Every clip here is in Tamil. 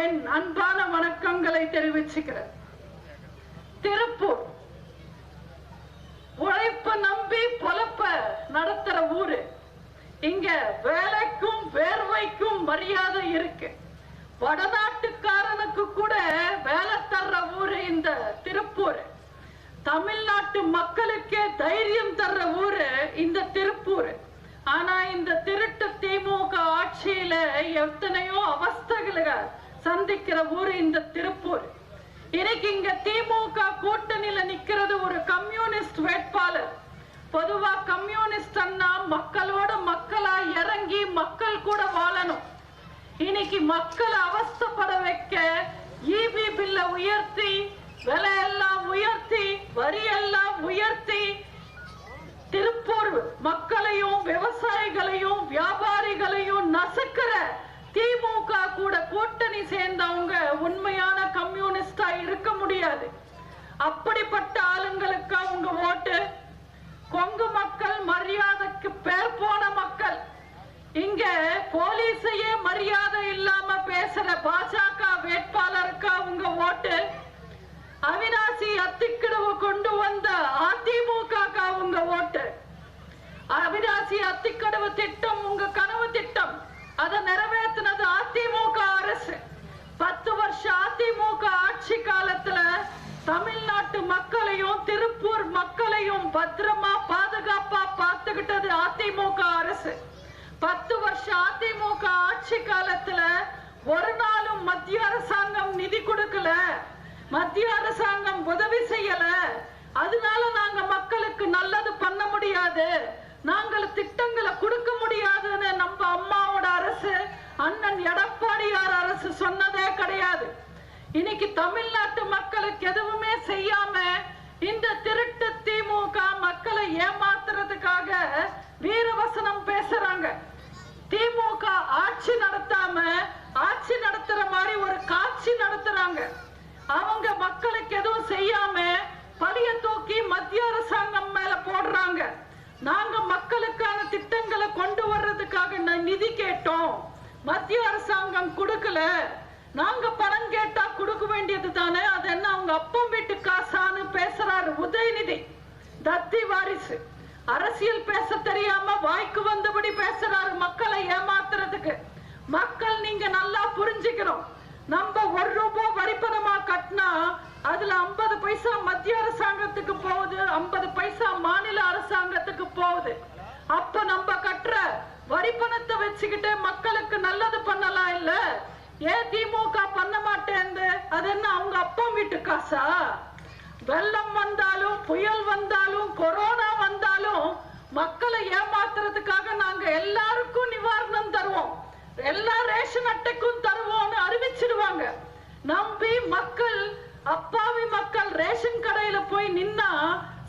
என் அன்பான வணக்கங்களை தெரிவிச்சுக்கிறேன். திருப்பூர். உழைப்ப நம்பி பொழப்ப நடத்துற ஊரு. இங்க வேலைக்கும் வேர்வைக்கும் மரியாதை இருக்கு. வடநாட்டுக்காரனுக்கு கூட வேலை தர்ற ஊரு இந்த திருப்பூர். தமிழ்நாட்டு மக்களுக்கே தைரியம் தர்ற ஊரு இந்த திருப்பூர். ஆனா இந்த திருட்டு திமுக ஆட்சியில எத்தனையோ அவஸ்தைகளை சந்திக்கிற ஊரு இந்த திருப்பூர். இன்னைக்கு இங்க திமுக கூட்டணியில நிக்கிறது ஒரு கம்யூனிஸ்ட் வேட்பாளர். பொதுவா கம்யூனிஸ்ட் அண்ணா மக்களோட மக்களா இறங்கி மக்கள் கூட வாழணும். இன்னைக்கு மக்களை அவஸ்தைப்பட வைக்க இபி பில்ல உயர்த்தி விலை எல்லாம் உயர்த்தி வரி எல்லாம் உயர்த்தி திருப்பூர் மக்களையும் விவசாயிகளையும் வியாபாரிகளையும் நசுக்கிற திமுக கூட கூட்டணி சேர்ந்தவங்க உண்மையான கம்யூனிஸ்டா இருக்க முடியாது. அப்படிப்பட்ட ஆளுங்களுக்கு அவங்க ஓட்டு. கொங்கு மக்கள் மரியாதைக்கு பேர் போன மக்கள். இங்க போலீஸையே மரியாதை இல்லாம பேசுற பாஜக வேட்பாளருக்கு அவங்க ஓட்டு. அவினாசி அத்திக்கிடவு கொண்டு வந்த அதிமுக அவங்க ஓட்டு. அவினாசி அத்திக்கடவு திட்டம் உங்க கனவு திட்டம். அதை நிறைவேற்றினது அதிமுக ஆட்சி காலத்துல தமிழ்நாட்டு மக்களையும் திருப்பூர் மக்களையும் பத்திரமா பாதுகாப்பா பார்த்துக்கிட்டது அதிமுக அரசு. பத்து வருஷம் அதிமுக ஆட்சி காலத்துல ஒரு நாளும் மத்திய அரசாங்கம் நிதி கொடுக்கல. மத்திய அரசாங்கம் உதவி செய்யல. அதனால நாங்க மக்களுக்கு நல்லது பண்ண முடியாது. நாங்கள் திட்டங்களை கொடுக்க முடியாதுன்னு நம்ம அம்மாவோட அரசு அண்ணன் எடப்பாடியார் அரசு சொன்னதே கிடையாது இன்னைக்கு தமிழ்நாட்டு மக்களுக்கு எதுவுமே செய்யாம இந்த திருட்டு திமுக மக்களை ஏமாத்துறதுக்காக வீரவசனம் பேசுறாங்க திமுக ஆட்சி நடத்தாம ஆட்சி நடத்துற மாதிரி ஒரு காட்சி நடத்துறாங்க அவங்க மக்களுக்கு எதுவும் செய்யாம பழிய தூக்கி மத்திய அரசாங்கம் மேல போடுறாங்க நாங்க மக்களுக்கான திட்டங்களை கொண்டு வர்றதுக்காக நிதி கேட்டோம். மத்திய அரசாங்கம் கொடுக்கல. நாங்க பணம் கேட்டா கொடுக்க வேண்டியது தானே அது என்ன அவங்க அப்பம் வீட்டு காசான்னு பேசுறாரு உதயநிதி. தத்தி வாரிசு. அரசியல் பேச தெரியாம வாய்க்கு வந்தபடி பேசுறாரு மக்களை ஏமாத்துறதுக்கு மக்கள் நீங்க நல்லா புரிஞ்சுக்கணும் நம்ம ஒரு ரூபாய் வரிப்பணமா கட்டினா அதுல ஐம்பது பைசா மத்திய அரசாங்கத்துக்கு போகுது ஐம்பது பைசா மாநில அரசாங்கத்துக்கு போகுது அப்ப நம்ம கட்டுற வரிப்பணத்தை வச்சுக்கிட்டு மக்களுக்கு நல்லது பண்ணலாம் இல்ல ஏன் திமுக பண்ண மாட்டேன்னு அது என்ன அவங்க அப்பம் வீட்டு காசா? வெள்ளம் வந்தாலும் புயல் வந்தாலும் கொரோனா வந்தாலும் மக்களை ஏமாத்துறதுக்காக நாங்க எல்லாருக்கும் நிவாரணம் தருவோம். எல்லா ரேஷன் அட்டைக்கும் தருவோம்னு அறிவிச்சிருவாங்க நம்பி மக்கள் அப்பாவி மக்கள் ரேஷன் கடையில போய் நின்னா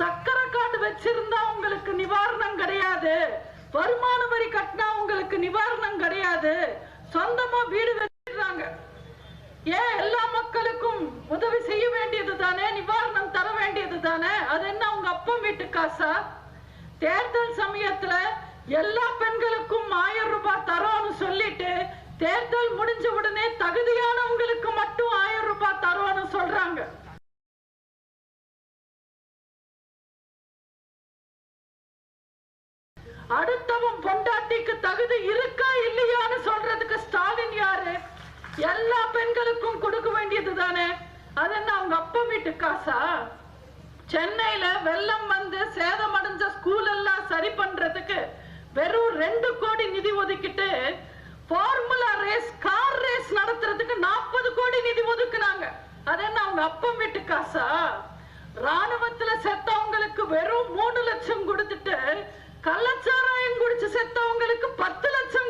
சக்கரை கார்டு வச்சிருந்தா உங்களுக்கு நிவாரணம் கிடையாது. வருமான வரி கட்டினா உங்களுக்கு நிவாரணம் கிடையாது. சொந்தமா வீடு ஏன் எல்லா மக்களுக்கும் உதவி செய்ய வேண்டியது தானே? நிவாரணம் தர வேண்டியது தானே? அது என்ன உங்க அப்பா வீட்டு காசா? தேர்தல் சமயத்துல எல்லா பெண்களுக்கும் ஆயிரம் ரூபாய் தரோம்னு சொல்லிட்டு தேர்தல் முடிஞ்ச உடனே தகுதியானவங்களுக்கு மட்டும் ஆயிரம் ரூபாய் தரோம்னு சொல்றாங்க. அடுத்தவன் பொண்டாட்டிக்கு தகுதி இருக்கா இல்லையான்னு சொல்றதுக்கு ஸ்டாலின் யாரு? எல்லா பெண்களுக்கும் கொடுக்க வேண்டியது தானே? அது என்ன அவங்க அப்பா வீட்டு காசா? சென்னையில வெள்ளம் வந்து சேதமடைஞ்ச ஸ்கூல் எல்லாம் சரி பண்றதுக்கு வெறும் ரெண்டு கோடி நிதி ஒதுக்கிட்டு ஃபார்முலா ரேஸ் கார் ரேஸ் நடத்துறதுக்கு நாற்பது கோடி நிதி ஒதுக்குனாங்க. அது என்ன அவங்க அப்ப வீட்டு காசா? ராணுவத்துல செத்தவங்களுக்கு வெறும் மூணு லட்சம் கொடுத்துட்டு கள்ளச்சாராயம் குடிச்சு செத்தவங்களுக்கு பத்து லட்சம்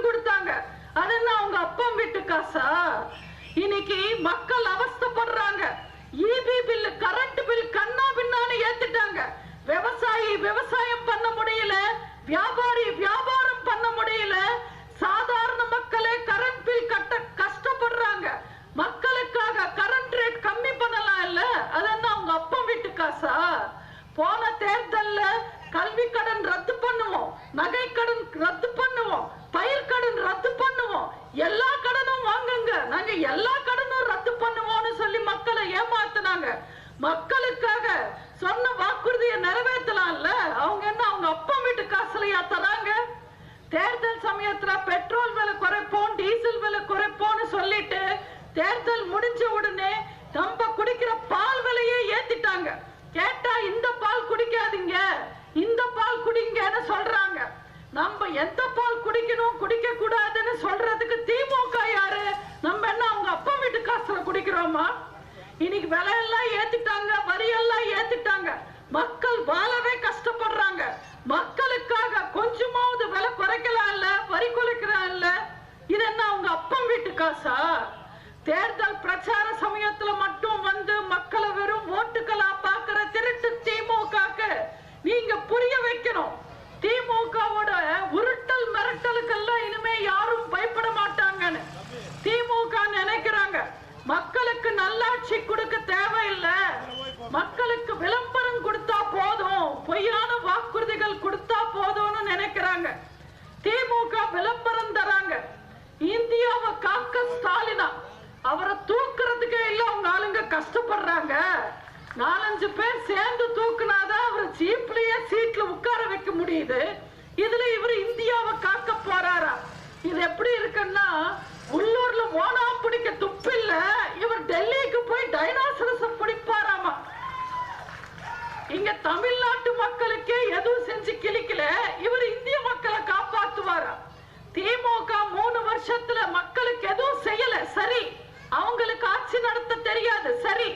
அதெல்லாம் அவங்க அப்பா வீட்டு காசா இன்னைக்கு மக்கள் அவஸ்தைப்படுறாங்க. இபி பில் கரண்ட் பில் கண்ணா பின்னான்னு ஏத்துட்டாங்க விவசாயி விவசாயம் பண்ண முடியல வியாபாரி வியாபாரம் பண்ண முடியல சாதாரண மக்களே கரண்ட் பில் கட்ட கஷ்டப்படுறாங்க மக்களுக்காக கரண்ட் ரேட் கம்மி பண்ணலாம் இல்ல அது என்ன அவங்க அப்பம் வீட்டு காசா போன தேர்தல்ல கல்வி கடன் ரத்து பண்ணுவோம் நகை கடன் ரத்து பண்ணுவோம் பயிர் கடன் ரத்து பண்ணுவோம் எல்லா கடனும் வாங்குங்க நாங்க எல்லா கடனும் மக்களுக்காக சொன்ன வாக்குறுதியை நிறைவேற்றலாம்ல? அவங்க என்ன அவங்க அப்பா வீட்டு காசுல தராங்க தேர்தல் சமயத்துல பெட்ரோல் விலை குறைப்போம் டீசல் விலை குறைப்போம்னு சொல்லிட்டு தேர்தல் முடிஞ்ச உடனே நம்ம குடிக்கிற பால் விலையே ஏத்திட்டாங்க. கேட்டா இந்த பால் குடிக்காதீங்க. இந்த பால் குடிங்கன்னு சொல்றாங்க. நம்ம எந்த பால் குடிக்கணும் குடிக்க கூடாதுன்னு சொல்றதுக்கு திமுக யாரு? நம்ம என்ன அவங்க அப்பா வீட்டு காசுல குடிக்கிறோமா? இன்னைக்கு விலையெல்லாம் ஏத்திட்டாங்க வரியெல்லாம் ஏத்திட்டாங்க. மக்கள் வாழவே கஷ்டப்படுறாங்க. மக்களுக்காக கொஞ்சமாவது விலை குறைக்கலாம் இல்ல வரி குறைக்கலாம் இல்ல இது என்ன அவங்க அப்பா வீட்டு காசா தேர்தல் பிரச்சார சமயத்துல மட்டும் வந்து மக்களை வெறும் ஓட்டுகளா பாக்குற திருட்டு திமுகக்கு நீங்க புரிய வைக்கணும் திமுகவோட உருட்டல் மிரட்டலுக்கெல்லாம் இனிமே யாரும் பயப்பட மாட்டாங்கன்னு திமுக நினைக்கிறாங்க மக்களுக்கு நல்லாட்சி கொடுக்க தேவையில்லை மக்களுக்கு விளம்பரம் கொடுத்தா போதும் பொய்யான வாக்குறுதிகள் கொடுத்தா போதும்னு நினைக்கிறாங்க திமுக விளம்பரம் தராங்க இந்தியாவை காக்க ஸ்டாலினா அவரை தூக்குறதுக்கே இல்ல அவங்க ஆளுங்க கஷ்டப்படுறாங்க நாலஞ்சு பேர் சேர்ந்து தூக்குனாதான் அவர் சீப்லயே சீட்ல உட்கார வைக்க முடியுது. இதுல இவர் இந்தியாவை காக்க போறாரா? இது எப்படி இருக்குன்னா உள்ளூர்ல ஓனா பிடிக்க துப்பில்ல இவர் டெல்லிக்கு போய் டைனாசரஸ் பிடிப்பாராமா இங்க தமிழ்நாட்டு மக்களுக்கே எதுவும் செஞ்சு கிழிக்கல இவர் இந்திய மக்களை காப்பாத்துவாரா? திமுக மூணு வருஷத்துல மக்களுக்கு எதுவும் செய்யல சரி. அவங்களுக்கு ஆட்சி நடத்த தெரியாது சரி.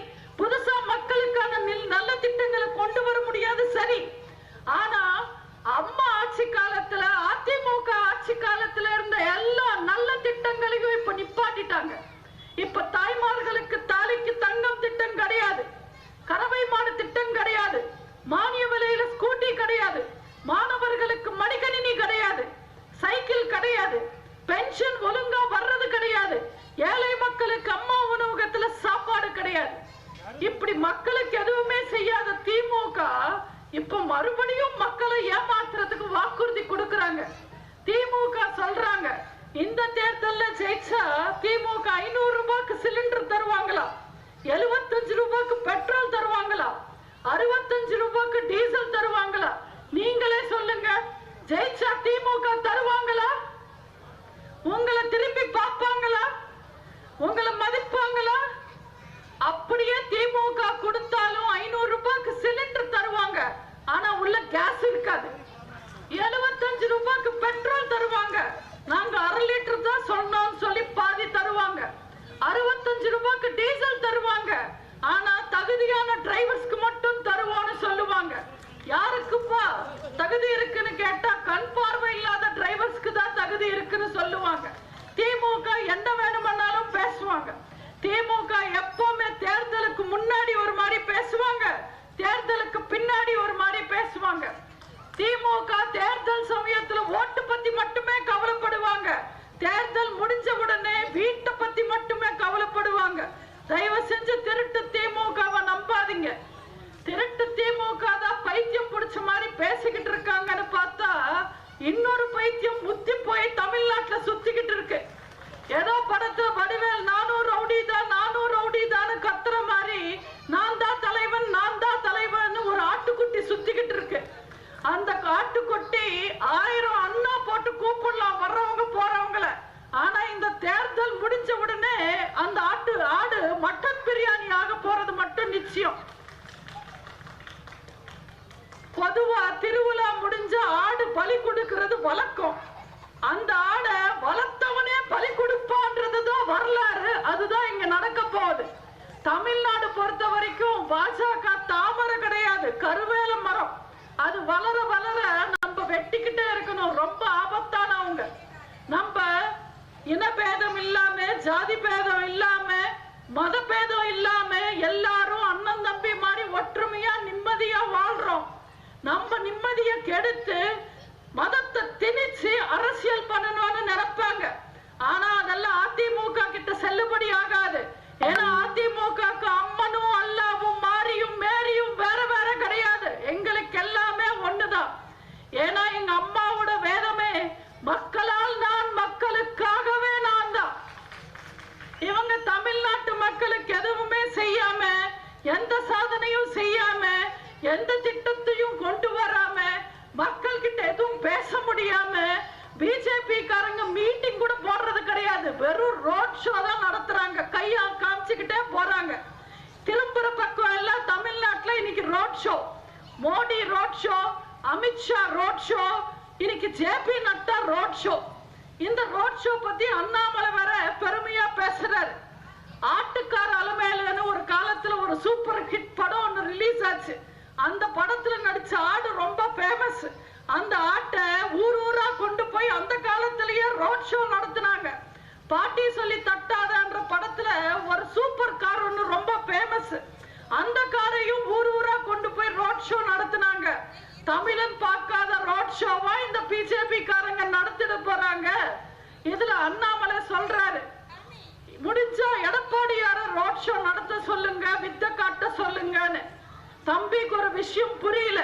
நல்ல திட்டங்களை கொண்டு வர முடியாது சரி. ஆனா அம்மா ஆட்சி காலத்துல அதிமுக ஆட்சி காலத்துல இருந்த எல்லா நல்ல திட்டங்களையும் இப்ப நிப்பாட்டிட்டாங்க. இப்ப தாய்மார்களுக்கு தாலிக்கு தங்கம் திட்டம் கிடையாது. கறவை மாடு திட்டம் கிடையாது. மானிய விலையில ஸ்கூட்டி கிடையாது. மாணவர்களுக்கு மடிக்கணினி கிடையாது. சைக்கிள் கிடையாது. பென்ஷன் ஒழுங்கா வர்றது கிடையாது. ஏழை மக்களுக்கு அம்மா உணவகத்துல சாப்பாடு கிடையாது. இப்படி மக்களுக்கு எதுவுமே செய்யாத திமுக இப்ப மறுபடியும் மக்களை ஏமாத்துறதுக்கு வாக்குறுதி கொடுக்கறாங்க. திமுக சொல்றாங்க இந்த தேர்தல்ல ஜெயிச்சா திமுக ஐநூறு ரூபாய்க்கு சிலிண்டர் தருவாங்களா? எழுபத்தஞ்சு ரூபாய்க்கு பெட்ரோல் தருவாங்களா? அறுபத்தஞ்சு ரூபாய்க்கு டீசல் தருவாங்களா? நீங்களே சொல்லுங்க ஜெயிச்சா திமுக தரு உங்களை திரும்பி பார்ப்பாங்களா உங்களை மதிப்பாங்களா அப்படியே திமுக கொடுத்தாலும் ஐநூறு ரூபாய்க்கு சிலிண்டர் தருவாங்க ஆனா உள்ள கேஸ் இருக்காது எழுபத்தஞ்சு ரூபாய்க்கு பெட்ரோல் தருவாங்க நாங்க அரை லிட்டர் தான் சொன்னோம்னு சொல்லி பாதி தருவாங்க அறுபத்தஞ்சு ரூபாய்க்கு டீசல் தருவாங்க ஆனா தகுதியான டிரைவர்ஸ்க்கு மட்டும் தருவோம்னு சொல்லுவாங்க. யாருக்குப்பா தகுதி இருக்குன்னு கேட்டா கண் பார்வை இல்லாத டிரைவர்ஸ்க்கு தான் தகுதி இருக்குன்னு சொல்லுவாங்க. திமுக எந்த வேணுமன்னாலும் பேசுவாங்க. திமுக எப்பவுமே தேர்தலுக்கு முன்னாடி ஒரு மாதிரி பேசுவாங்க. தேர்தலுக்கு பின்னாடி ஒரு மாதிரி பேசுவாங்க. திமுக தேர்தல் சமயத்துல ஓட்டு பத்தி மட்டுமே கவலைப்படுவாங்க தேர்தல் முடிஞ்ச உடனே வீட்டை பத்தி மட்டுமே கவலைப்படுவாங்க தயவு செஞ்சு திருட்டு திமுகவை நம்பாதீங்க திருட்டு திமுக தான் பைத்தியம் பிடிச்ச மாதிரி பேசிக்கிட்டு இருக்காங்கன்னு பார்த்தா இன்னொரு பைத்தியம் முத்தி போய் தமிழ்நாட்டுல சுத்திக்கிட்டு இருக்கு ஏதோ படத்துல வடிவேல் நானும் ரவுடி தான் நானும் ரவுடி தான் கத்துற மாதிரி நான் தான் தலைவன் நான் தான் தலைவன் ஒரு ஆட்டுக்குட்டி சுத்திக்கிட்டு இருக்கு அந்த ஆட்டுக்குட்டி ஆயிரம் அண்ணா போட்டு கூப்பிடலாம் வர்றவங்க போறவங்கள ஆனா இந்த தேர்தல் முடிஞ்ச உடனே அந்த ஆட்டு ஆடு மட்டன் பிரியாணி ஆக போறது மட்டும் நிச்சயம் பொதுவா திருவிழா முடிஞ்ச ஆடு பலி கொடுக்கிறது வழக்கம். அந்த ஆடை வளர்த்தவனே பலி கொடுப்பான்றதுதான் வரலாறு. அதுதான் இங்க நடக்க போகுது. தமிழ்நாடு பொறுத்த வரைக்கும் பாஜக தாமரை கிடையாது. கருவேல மரம். அது வளர வளர நம்ம வெட்டிக்கிட்டே இருக்கணும். ரொம்ப ஆபத்தானவங்க. நம்ம இனபேதம் இல்லாம ஜாதி பேதம் இல்லாம மத பேதம் இல்லாம எல்லாரும் நம்ம கெடுத்து மதத்தை திணிச்சு அரசியல் பண்ணணும்னு நினைப்பாங்க. ஆனா அதெல்லாம் அதிமுக கிட்ட செல்லுபடி ஆகாது. ஏன்னா அதிமுகக்கு அம்மனும் அல்லாவும் மாரியும் மேரியும் வேற வேற கிடையாது. எங்களுக்கு எல்லாமே ஒண்ணுதான். ஏன்னா எங்க அம்மாவோட வேதமே மக்களால் நான் மக்களுக்காகவே நான் தான். இவங்க தமிழ்நாட்டு மக்களுக்கு எதுவுமே செய்யாம எந்த சாதனையும் செய்யாம எந்த திட்டத்தையும் கொண்டு வராம மக்கள் கிட்ட எதுவும் பேச முடியாம பிஜேபி காரங்க மீட்டிங் கூட போடுறது கிடையாது. வெறும் ரோட் ஷோ தான் நடத்துறாங்க. கையா காமிச்சுக்கிட்டே போறாங்க. திரும்புற பக்கம் எல்லாம் தமிழ்நாட்டுல இன்னைக்கு road show Modi road show Amit Shah road show இன்னைக்கு ஜேபி நட்டா ரோட் ஷோ இந்த ரோட் ஷோ பத்தி அண்ணாமலை வர பெருமையா பேசுறாரு. ஆட்டுக்கார அலமேலன்னு ஒரு காலத்துல ஒரு சூப்பர் ஹிட் படம் ஒன்று ரிலீஸ் ஆச்சு. அந்த படத்துல நடிச்ச ஆடு ரொம்ப ஃபேமஸ் அந்த ஆட்டை ஊர் ஊரா கொண்டு போய் அந்த காலத்திலேயே ரோட் ஷோ நடத்தினாங்க. பாட்டி சொல்லி தட்டாதன்ற படத்துல ஒரு சூப்பர் கார் ஒன்று ரொம்ப ஃபேமஸ் அந்த காரையும் ஊர் ஊரா கொண்டு போய் ரோட் ஷோ நடத்தினாங்க. தமிழன் பார்க்காத ரோட் ஷோவா இந்த பிஜேபி காரங்க நடத்திட போறாங்க. இதுல அண்ணாமலை சொல்றாரு. முடிஞ்சா எடப்பாடியார ரோட் ஷோ நடத்த சொல்லுங்க வித்த காட்ட சொல்லுங்கன்னு. தம்பிக்கு ஒரு விஷயம் புரியல.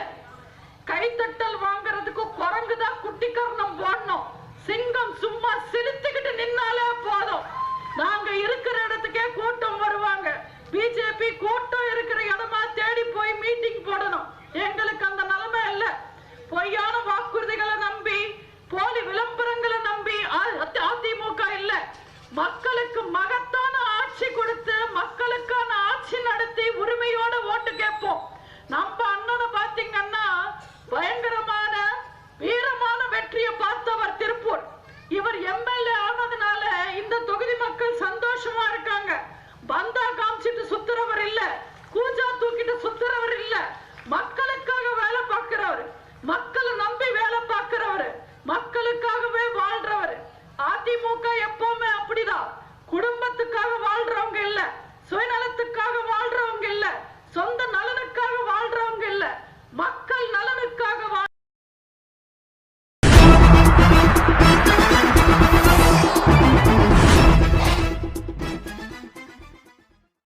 கைத்தட்டல் வாங்குறதுக்கு குரங்குதான் குட்டிக்கரணம் போடணும். சிங்கம் சும்மா சிரித்துக்கிட்டு நின்னாலே போதும். நாங்க இருக்கிற இடத்துக்கே கூட்டம் வருவாங்க. பிஜேபி கூட்டம் இருக்கிற இடமா தேடி போய் மீட்டிங் போடணும். எங்களுக்கு அந்த நிலைமை இல்ல. பொய்யான வாக்குறுதிகளை நம்பி போலி விளம்பரங்களை நம்பி அதிமுக இல்ல. மக்களுக்கு மகத்த